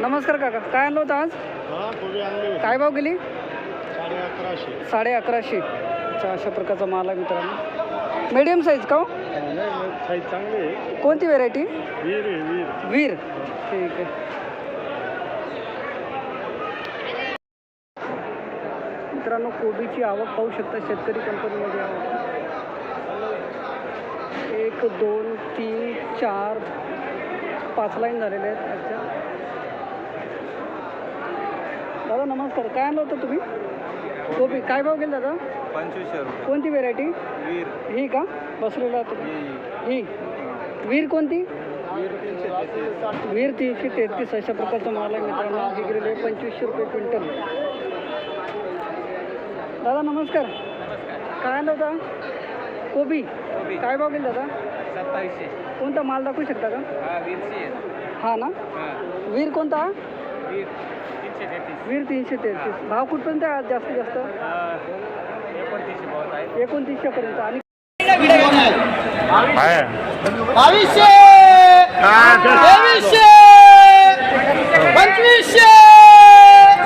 नमस्कार काका काय आणलं होतं आज? काय भाव गेली? साडे अकराशे. अच्छा अशा प्रकारचा माल आहे मित्रांनो. मीडियम साईज का हो? साईज चांगली कोणती व्हेरायटी वीर. वीर वीर ठीक आहे. मित्रांनो कोबीची आवक पाहू शकता शेतकरी कंपनीमध्ये. आवक एक दोन तीन चार पाच लाईन झालेले आहेत अच्छा दादा नमस्कार. काय आणलं होतं तुम्ही? कोबी काय भाव गेला दादा? पंचवीसशे रुपये. कोणती व्हेरायटी वीर. ही का? बसलेला तुम्ही ही. वीर कोणती? वीर तीनशे तेहतीस. अशा प्रकारचा माल आहे मित्रांनो. हे गेलेले आहे पंचवीसशे रुपये क्विंटल. दादा नमस्कार. काय आणलं होता? कोबी. काय भाव गेला दादा? सत्तावीसशे. कोणता माल दाखवू शकता का? हा वीरशे हा ना? वीर कोणता? वीर तीनशे तेहतीस. वीर तीनशे तेहतीस. भाव कुठपर्यंत आहे आज जास्तीत जास्त? एकोणतीसशे बहुत आहे. एकोणतीसशेपर्यंत आणि बावीसशे! तेवीसशे! पंचवीसशे!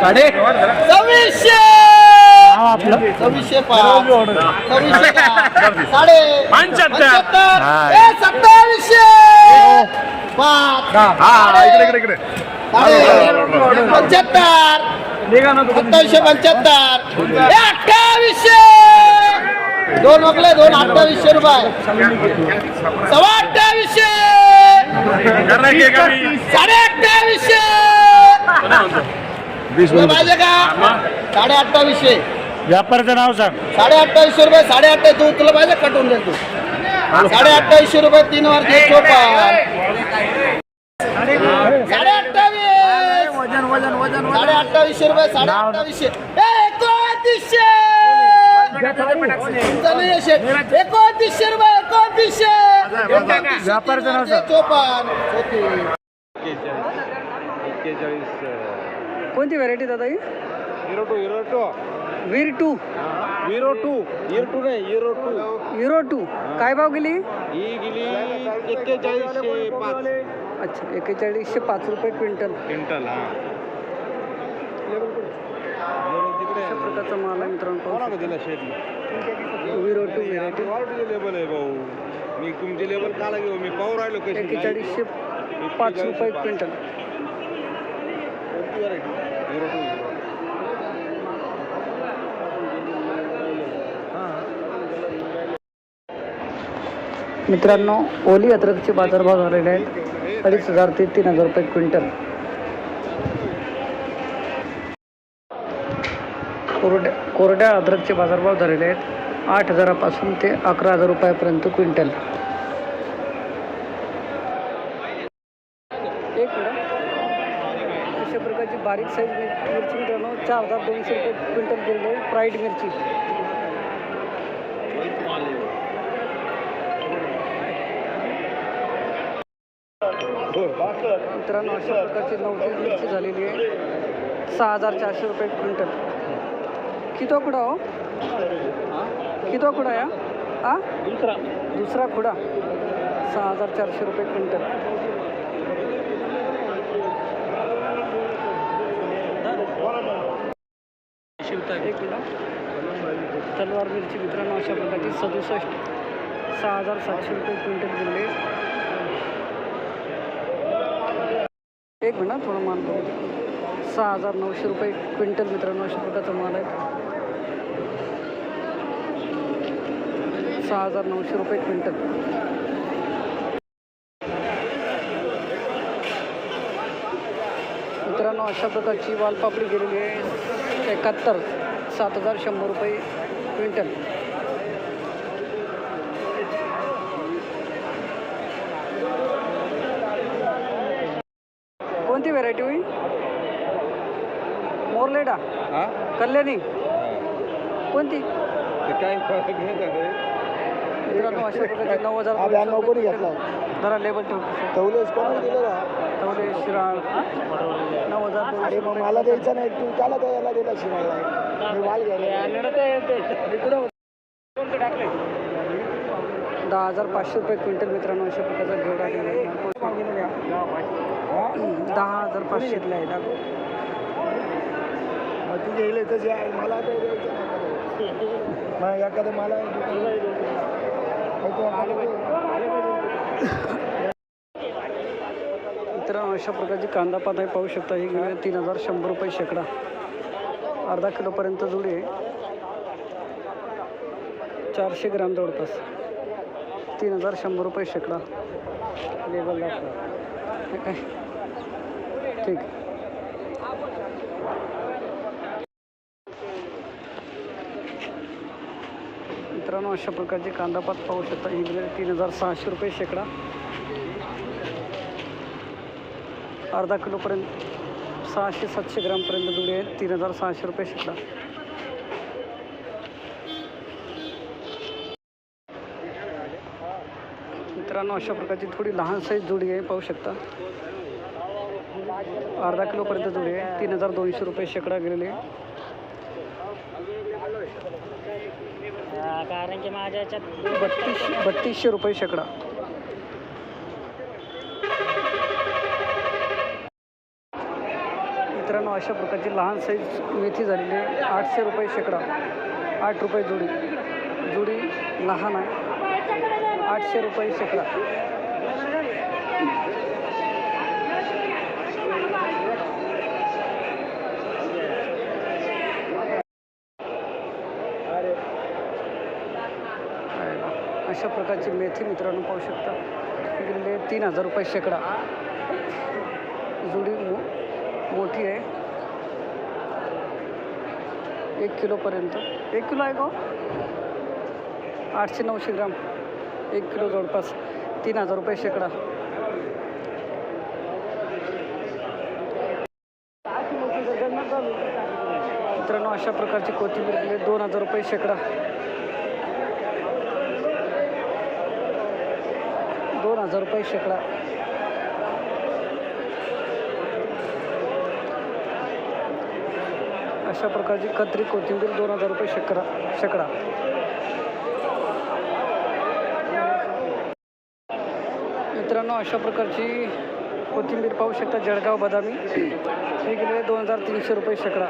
साडे. सव्वीसशे! सव्वीसशे पाच. सव्वीसशे पाच. साडे पंच्याहत्तर ए, सत्तावीसशे! पाच. साडे पंच्याहत्तर. सत्तावीसशे पंच्याहत्तर. ए, अठ्ठावीसशे! दोन वगळे दोन अठ्ठावीसशे रुपये. सव्वा अठ्ठावीसशे! साडे अठ्ठावीसशे! तुला पाहिजे का? साडे अठ्ठावीसशे. व्यापाराचं नाव सांग. साडे अठ्ठावीसशे रुपये साडे अठ्ठावीस तू तुला पाहिजे कटवून देतो साडे अठ्ठावीसशे रुपये तीन चोपन साडे अठ्ठावीस. वजन वजन वजन साडे अठ्ठावीसशे रुपये साडे अठ्ठावीसशे. ए, एकोणतीसशे. एकोणतीसशे रुपये एकोणतीसशे. व्यापाराचं नाव सांग. चोपन कोणती व्हेरायटी दादा ही? Hero two Hero two. Veer two. Hero two Hero two नाही हिरो टू हिरो टू काय भाव गेली? ही गेली एक्केचाळीसशे पाच. अच्छा एकेचाळीसशे पाच रुपये क्विंटल. क्विंटल हा. अशा प्रकारचा माल आहे मित्रांनो पाहू कोणाला दिला शेट शकता. विरो टू व्हेरायटी लेबल आहे भाऊ. मी तुमचे लेबल काला घेऊ? मी पाहू राहिलो कशी एकेचाळीसशे पाच रुपये क्विंटल. हिरो टू मित्रांनो ओली अद्रकचे बाजारभाव झालेले आहेत. अडीच हजार ते तीन हजार रुपये क्विंटल. कोरड्या कोरड्या अद्रकचे बाजारभाव झालेले आहेत. आठ हजारापासून ते अकरा हजार रुपयापर्यंत क्विंटल. एक अशा प्रकारची बारीक साईज मिरची मित्रांनो चार हजार दोनशे रुपये क्विंटल गेलेले आहे. फ्राईड मिरची. मित्रांनो अशा प्रकारची नऊशे मिरची झालेली आहे. सहा हजार चारशे रुपये क्विंटल. किती खुडा हो? किती खुडा या? हा दुसरा. दुसरा खुडा सहा हजार चारशे रुपये क्विंटल. एक मिनिट तलवार मिरची मित्रांनो अशा प्रकारची सदुसष्ट सहा हजार सातशे रुपये क्विंटल दिले एक मिनिट थोडं माल सहा हजार नऊशे रुपये क्विंटल मित्रांनो अशा प्रकारचा माल आहे. सहा हजार नऊशे रुपये क्विंटल. मित्रांनो अशा प्रकारची वालपापडी गेलेली आहे. एकाहत्तर सात हजार शंभर रुपये क्विंटल. कोणती व्हेरायटी होईल मोरलेडा? हा? कल्याणी? कोणती? ते काय फरक नाही झालं मित्रांनो अशा प्रकारचे नऊ हजार हा ब्याण्णव कोणी घेतला? जरा लेबल ठेवू ठेवलेस कोणाला दिलं का तवले शिराळ नऊ हजार अरे मग मला द्यायचं नाही. तू त्याला द्यायला दिला शिवायला मी माल घ्यायला दहा हजार पाचशे रुपये क्विंटल मित्रांनो अशा प्रकारचा आहे. दहा हजार पाचशे मग तुझे इले तसे आहे मला ते द्यायचं नाही. मग एखादं मला मित्रांनो अशा प्रकारची कांदा पात आहे पाहू शकता. ही गेली तीन हजार शंभर रुपये शेकडा. अर्धा किलोपर्यंत जुडी आहे. चारशे ग्राम जवळपास. तीन हजार शंभर रुपये शेकडा. लेबल दाखवा काय? ठीक. मित्रांनो अशा प्रकारचे कांदापात पाहू शकता. ही तीन हजार सहाशे रुपये शेकडा. अर्धा किलोपर्यंत सहाशे सातशे ग्रामपर्यंत जुडे आहे तीन हजार सहाशे रुपये शेकडा. मित्रांनो अशा प्रकारची थोडी लहान साईज जोडी आहे पाहू शकता. अर्धा किलोपर्यंत जोडी आहे. तीन हजार दोनशे रुपये शेकडा गेलेली आहे. कारण की माझ्या याच्यात बत्तीस बत्तीसशे रुपये शेकडा. मित्रांनो अशा प्रकारची लहान साईज मेथी झालेली आहे. आठशे रुपये शेकडा आठ रुपये जोडी. जोडी लहान आहे. आठशे रुपये शेकडा अशा प्रकारची मेथी मित्रांनो पाहू शकता. गेलेले तीन हजार रुपये शेकडा. जुडी मो मोठी आहे. एक किलोपर्यंत. एक किलो आहे का हो? आठशे नऊशे ग्राम. एक किलो जवळपास तीन हजार रुपये शेकडा. मित्रांनो अशा प्रकारची कोथिंबीर दिली दोन हजार रुपये शेकडा. दोन हजार रुपये शेकडा. अशा प्रकारची कत्री कोथिंबीर दोन हजार रुपये शेकडा शेकडा. मित्रांनो अशा प्रकारची कोथिंबीर पाहू शकता जळगाव बदामी. हे गेले दोन हजार तीनशे रुपये शेकडा.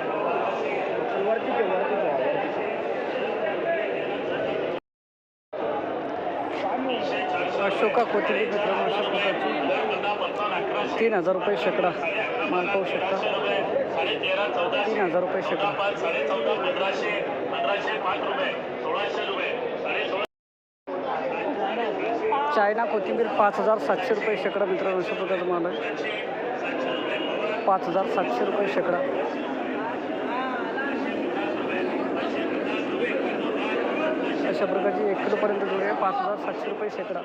अशोका कोथिंबीर मित्रांनो अशा प्रकारची तीन हजार रुपये शेकडा माल पाहू शकता. तीन हजार रुपये शेकडा. चायना कोथिंबीर पाच हजार सातशे रुपये शेकडा मित्रांनो अशा प्रकारचा माल आहे. पाच हजार सातशे रुपये शेकडा. अशा प्रकारची एक किलोपर्यंत जोडी आहे. पाच हजार सातशे रुपये शेकडा.